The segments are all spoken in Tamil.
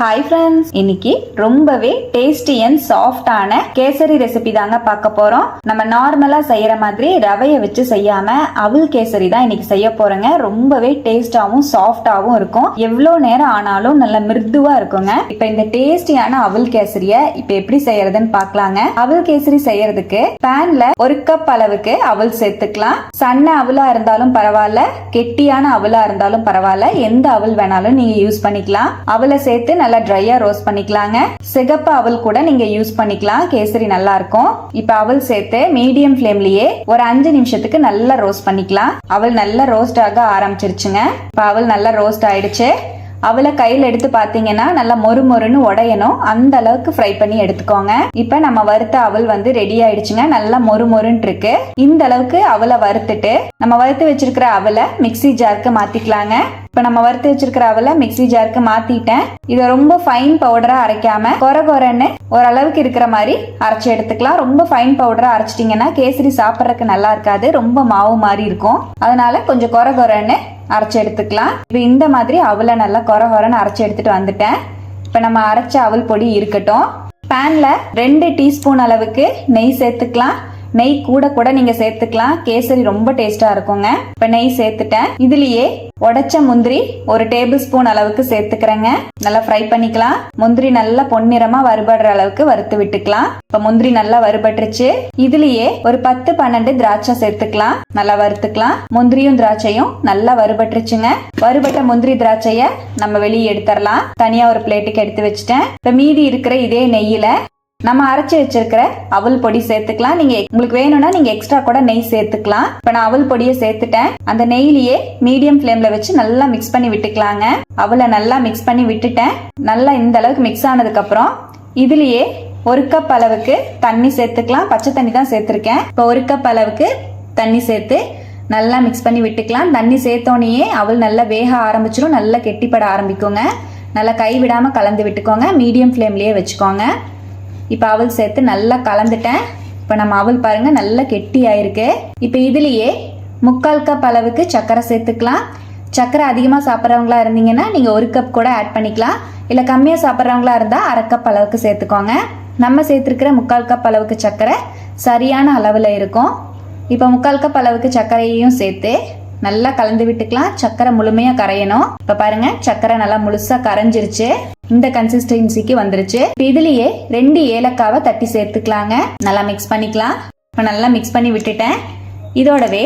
ஹாய் ஃப்ரெண்ட்ஸ் இன்னைக்கு ரொம்பவே டேஸ்டி அண்ட் சாஃப்டான கேசரி ரெசிபி தாங்க பார்க்க போறோம். நம்ம நார்மலா செய்யற மாதிரி ரவையை வச்சு செய்யாம அவல் கேசரி தான் இன்னைக்கு செய்ய போறோங்க. ரொம்பவே டேஸ்டாவும் சாஃப்டாவும் இருக்கும். எவ்வளோ நேரம் ஆனாலும் நல்ல மிருதுவா இருக்குங்க. இப்போ இந்த டேஸ்டியான அவல் கேசரிய இப்போ எப்படி செய்யறதுன்னு பார்க்கலாங்க. அவல் கேசரி செய்யறதுக்கு பேன்ல ஒரு கப் அளவுக்கு அவல் சேர்த்துக்கலாம். சன்ன அவலா இருந்தாலும் பரவாயில்ல. கெட்டியான அவலா இருந்தாலும் பரவாயில்ல. எந்த அவல் வேணாலும் நீங்க யூஸ் பண்ணிக்கலாம். அவளை சேர்த்து நல்லா ட்ரையா ரோஸ்ட் பண்ணிக்கலாங்க. சிகப்பு அவல் கூட நீங்க யூஸ் பண்ணிக்கலாம். கேசரி நல்லா இருக்கும் இப்ப அவல் சேர்த்து மீடியம் ஃப்ளேம்லயே ஒரு அஞ்சு நிமிஷத்துக்கு நல்லா ரோஸ்ட் பண்ணிக்கலாம். அவல் நல்லா ரோஸ்ட் ஆக ஆரம்பிச்சிருச்சுங்க. இப்ப அவல் நல்லா ரோஸ்ட் ஆயிடுச்சு. அவளை கையில் எடுத்து பார்த்தீங்கன்னா நல்லா மொறு மொறுன்னு உடையணும். அந்த அளவுக்கு ஃப்ரை பண்ணி எடுத்துக்கோங்க. இப்போ நம்ம வறுத்த அவள் வந்து ரெடி ஆயிடுச்சுங்க. நல்லா மொறு மொறுன்னு இருக்கு. இந்த அளவுக்கு அவளை வறுத்துட்டு நம்ம வறுத்து வச்சிருக்கிற அவளை மிக்ஸி ஜாருக்கு மாத்திக்கலாங்க. இப்போ நம்ம வறுத்து வச்சிருக்கிற அவளை மிக்ஸி ஜாருக்கு மாத்திட்டேன். இதை ரொம்ப ஃபைன் பவுடரா அரைக்காம கொர கொரன்னு ஓரளவுக்கு இருக்கிற மாதிரி அரைச்சி எடுத்துக்கலாம். ரொம்ப ஃபைன் பவுடரா அரைச்சிட்டிங்கன்னா கேசரி சாப்பிட்றதுக்கு நல்லா இருக்காது. ரொம்ப மாவு மாதிரி இருக்கும். அதனால கொஞ்சம் கொர கொரன்னு அரைச்சி எடுத்துக்கலாம். இப்போ இந்த மாதிரி அவலை நல்லா கொர கொரன்னு அரைச்சி எடுத்துட்டு வந்துட்டேன். இப்போ நம்ம அரைச்ச அவல் பொடி இருக்கட்டும். பேன்ல ரெண்டு டீஸ்பூன் அளவுக்கு நெய் சேர்த்துக்கலாம். நெய் கூட கூட நீங்க சேர்த்துக்கலாம். கேசரி ரொம்ப டேஸ்டா இருக்குங்க. இப்ப நெய் சேர்த்துட்டேன். இதுலயே உடைச்ச முந்திரி ஒரு டேபிள் ஸ்பூன் அளவுக்கு சேர்த்துக்கிறேங்க. நல்லா ஃப்ரை பண்ணிக்கலாம். முந்திரி நல்லா பொன்னிறமா வறுபடுற அளவுக்கு வறுத்து விட்டுக்கலாம். இப்ப முந்திரி நல்லா வறுபட்டுருச்சு. இதுலயே ஒரு பத்து பன்னெண்டு திராட்சை சேர்த்துக்கலாம். நல்லா வறுத்துக்கலாம். முந்திரியும் திராட்சையும் நல்லா வறுபட்டுருச்சுங்க. வறுபட்ட முந்திரி திராட்சைய நம்ம வெளியே எடுத்துடலாம் தனியா ஒரு பிளேட்டுக்கு எடுத்து வச்சுட்டேன். இப்ப மீதி இருக்கிற இதே நெய்யில நம்ம அரைச்சி வச்சிருக்கிற அவல் பொடி சேர்த்துக்கலாம். நீங்க உங்களுக்கு வேணும்னா நீங்க எக்ஸ்ட்ரா கூட நெய் சேர்த்துக்கலாம். இப்ப நான் அவல் பொடியை சேர்த்துட்டேன். அந்த நெய்லயே மீடியம் ஃப்ளேம்ல வச்சு நல்லா மிக்ஸ் பண்ணி விட்டுக்கலாங்க. அவலை நல்லா மிக்ஸ் பண்ணி விட்டுட்டேன். நல்லா இந்த அளவுக்கு மிக்ஸ் ஆனதுக்கு அப்புறம் இதுலயே ஒரு கப் அளவுக்கு தண்ணி சேர்த்துக்கலாம். பச்சை தண்ணி தான் சேர்த்துருக்கேன். இப்போ ஒரு கப் அளவுக்கு தண்ணி சேர்த்து நல்லா மிக்ஸ் பண்ணி விட்டுக்கலாம். தண்ணி சேர்த்தோனையே அவள் நல்லா வேக ஆரம்பிச்சிடும் நல்லா கெட்டிப்பட ஆரம்பிக்குங்க. நல்லா கை விடாமல் கலந்து விட்டுக்கோங்க. மீடியம் ஃப்ளேம்லேயே வச்சுக்கோங்க. இப்போ அவல் சேர்த்து நல்லா கலந்துட்டேன். இப்போ நம்ம அவல் பாருங்க நல்லா கெட்டி ஆயிருக்கு இப்போ இதுலேயே முக்கால் கப் அளவுக்கு சர்க்கரை சேர்த்துக்கலாம். சர்க்கரை அதிகமாக சாப்பிட்றவங்களா இருந்தீங்கன்னா நீங்கள் ஒரு கப் கூட ஆட் பண்ணிக்கலாம். இல்லை கம்மியாக சாப்பிட்றவங்களா இருந்தால் அரை கப் அளவுக்கு சேர்த்துக்கோங்க. நம்ம சேர்த்துருக்கிற முக்கால் கப் அளவுக்கு சர்க்கரை சரியான அளவில் இருக்கும். இப்போ முக்கால் கப் அளவுக்கு சர்க்கரையையும் சேர்த்து நல்லா கலந்து விட்டுக்கலாம். சர்க்கரை முழுமையாக கரையணும். இப்போ பாருங்கள் சர்க்கரை நல்லா முழுசாக கரைஞ்சிருச்சு. இந்த கன்சிஸ்டன்சிக்கு வந்துருச்சு. இதுலயே ரெண்டு ஏலக்காவை தட்டி சேர்த்துக்கலாங்க. நல்லா மிக்ஸ் பண்ணிக்கலாம். இப்போ நல்லா மிக்ஸ் பண்ணி விட்டுட்டேன். இதோடவே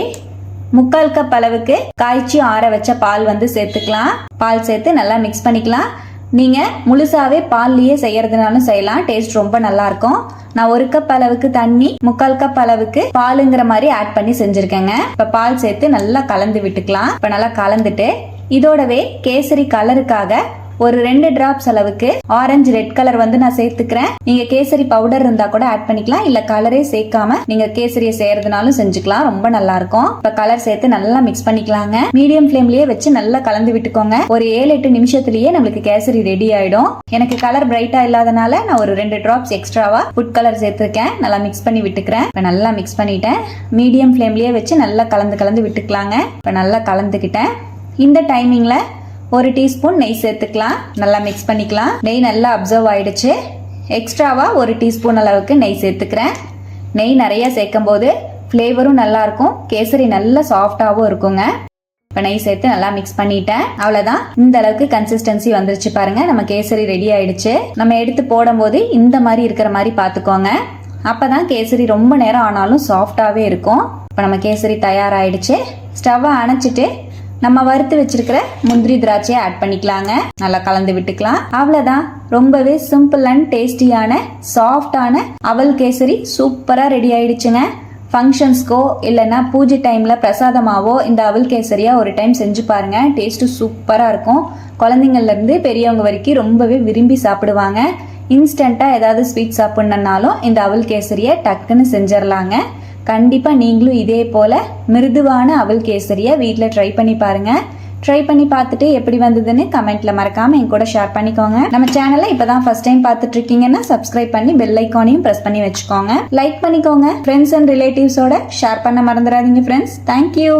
முக்கால் கப் அளவுக்கு காய்ச்சி ஆற வச்ச பால் வந்து சேர்த்துக்கலாம். பால் சேர்த்து நல்லா மிக்ஸ் பண்ணிக்கலாம். நீங்க முழுசாவே பால்லயே செய்யறதுனாலும் செய்யலாம். டேஸ்ட் ரொம்ப நல்லா இருக்கும். நான் ஒரு கப் அளவுக்கு தண்ணி முக்கால் கப் அளவுக்கு பாலுங்கிற மாதிரி ஆட் பண்ணி செஞ்சிருக்கேங்க. இப்ப பால் சேர்த்து நல்லா கலந்து விட்டுக்கலாம். இப்ப நல்லா கலந்துட்டு இதோடவே கேசரி கலருக்காக ஒரு ரெண்டு டிராப்ஸ் அளவுக்கு ஆரஞ்சு ரெட் கலர் வந்து நான் சேர்த்துக்கிறேன். நீங்க கேசரி பவுடர் இருந்தா கூட ஆட் பண்ணிக்கலாம். இல்ல கலரே சேர்க்காம நீங்க கேசரியை செய்யறதுனாலும் செஞ்சுக்கலாம். ரொம்ப நல்லா இருக்கும். இப்ப கலர் சேர்த்து நல்லா மிக்ஸ் பண்ணிக்கலாங்க. மீடியம் ஃபிளேம்லயே வச்சு நல்லா கலந்து விட்டுக்கோங்க. ஒரு ஏழு எட்டு நிமிஷத்துலயே நம்மளுக்கு கேசரி ரெடி ஆயிடும். எனக்கு கலர் பிரைட்டா இல்லாதனால நான் ஒரு ரெண்டு டிராப்ஸ் எக்ஸ்ட்ராவா ஃபுட் கலர் சேர்த்துருக்கேன். நல்லா மிக்ஸ் பண்ணி விட்டுக்கிறேன். இப்ப நல்லா மிக்ஸ் பண்ணிட்டேன். மீடியம் ஃபிளேம்லயே வச்சு நல்லா கலந்து கலந்து விட்டுக்கலாங்க. இப்ப நல்லா கலந்துக்கிட்டேன். இந்த டைமிங்ல ஒரு டீஸ்பூன் நெய் சேர்த்துக்கலாம். நல்லா மிக்ஸ் பண்ணிக்கலாம். நெய் நல்லா அப்சர்வ் ஆயிடுச்சு. எக்ஸ்ட்ராவாக ஒரு டீஸ்பூன் அளவுக்கு நெய் சேர்த்துக்கிறேன். நெய் நிறையா சேர்க்கும் போது ஃப்ளேவரும் நல்லாயிருக்கும் கேசரி நல்லா சாஃப்டாகவும் இருக்குங்க. இப்போ நெய் சேர்த்து நல்லா மிக்ஸ் பண்ணிட்டேன். அவ்வளோதான் இந்த அளவுக்கு கன்சிஸ்டன்சி வந்துருச்சு பாருங்க. நம்ம கேசரி ரெடி ஆயிடுச்சு. நம்ம எடுத்து போடும்போது இந்த மாதிரி இருக்கிற மாதிரி பார்த்துக்கோங்க. அப்பதான் கேசரி ரொம்ப நேரம் ஆனாலும் சாஃப்டாகவே இருக்கும். இப்போ நம்ம கேசரி தயாராகிடுச்சு ஸ்டவ்வை அணைச்சிட்டு நம்ம வறுத்து வச்சிருக்கிற முந்திரி திராட்சையை ஆட் பண்ணிக்கலாங்க. நல்லா கலந்து விட்டுக்கலாம். அவ்வளோதான் ரொம்பவே சிம்பிள் அண்ட் டேஸ்டியான சாஃப்டான அவல் கேசரி சூப்பராக ரெடி ஆயிடுச்சுங்க. ஃபங்க்ஷன்ஸ்க்கோ இல்லைன்னா பூஜை டைமில் பிரசாதமாவோ இந்த அவல் கேசரியாக ஒரு டைம் செஞ்சு பாருங்க. டேஸ்ட்டு சூப்பராக இருக்கும். குழந்தைங்கள்லேருந்து பெரியவங்க வரைக்கும் ரொம்பவே விரும்பி சாப்பிடுவாங்க. இன்ஸ்டண்ட்டாக ஏதாவது ஸ்வீட் சாப்பிட்ணுன்னாலும் இந்த அவல் கேசரியை டக்குன்னு செஞ்சிடலாங்க கண்டிப்பாக நீங்களும் இதே போல் மிருதுவான அவல் கேசரியை வீட்டில் ட்ரை பண்ணி பாருங்கள் ட்ரை பண்ணி பார்த்துட்டு எப்படி வந்ததுன்னு கமெண்ட்ல மறக்காம என் கூட ஷேர் பண்ணிக்கோங்க. நம்ம சேனலை இப்பதான் ஃபர்ஸ்ட் டைம் பார்த்துட்டு இருக்கீங்கன்னா சப்ஸ்கிரைப் பண்ணி பெல் ஐக்கானையும் ப்ரெஸ் பண்ணி வச்சுக்கோங்க. லைக் பண்ணிக்கோங்க. ஃப்ரெண்ட்ஸ் அண்ட் ரிலேட்டிவ்ஸோட ஷேர் பண்ண மறந்துடாதீங்க ஃப்ரெண்ட்ஸ் தேங்க்யூ